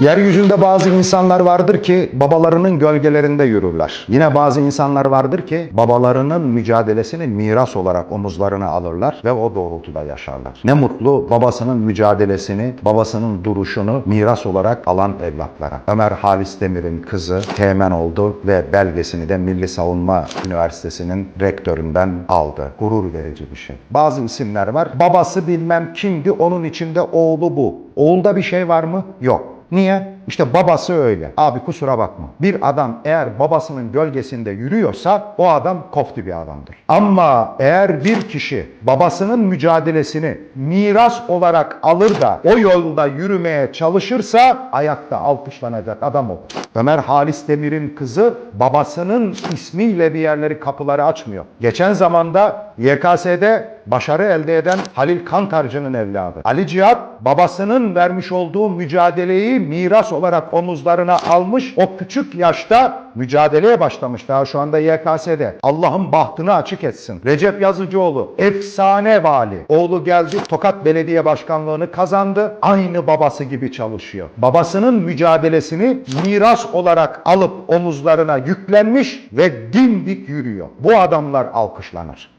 Yeryüzünde bazı insanlar vardır ki babalarının gölgelerinde yürürler. Yine bazı insanlar vardır ki babalarının mücadelesini miras olarak omuzlarına alırlar ve o doğrultuda yaşarlar. Ne mutlu babasının mücadelesini, babasının duruşunu miras olarak alan evlatlara. Ömer Halis Demir'in kızı Teğmen oldu ve belgesini de Milli Savunma Üniversitesi'nin rektöründen aldı. Gurur verici bir şey. Bazı isimler var. Babası bilmem kimdi, onun içinde oğlu bu. Oğulda bir şey var mı? Yok. Niye? İşte babası öyle. Abi kusura bakma. Bir adam eğer babasının gölgesinde yürüyorsa o adam koftu bir adamdır. Ama eğer bir kişi babasının mücadelesini miras olarak alır da o yolda yürümeye çalışırsa ayakta alkışlanacak adam olur. Ömer Halis Demir'in kızı babasının ismiyle bir yerleri kapıları açmıyor. Geçen zamanda YKS'de başarı elde eden Halil Kantarcı'nın evladı. Ali Cihat babasının vermiş olduğu mücadeleyi miras olarak omuzlarına almış. O küçük yaşta mücadeleye başlamış daha şu anda YKS'de. Allah'ın bahtını açık etsin. Recep Yazıcıoğlu efsane vali. Oğlu geldi Tokat Belediye Başkanlığını kazandı. Aynı babası gibi çalışıyor. Babasının mücadelesini miras olarak alıp omuzlarına yüklenmiş ve dimdik yürüyor. Bu adamlar alkışlanır.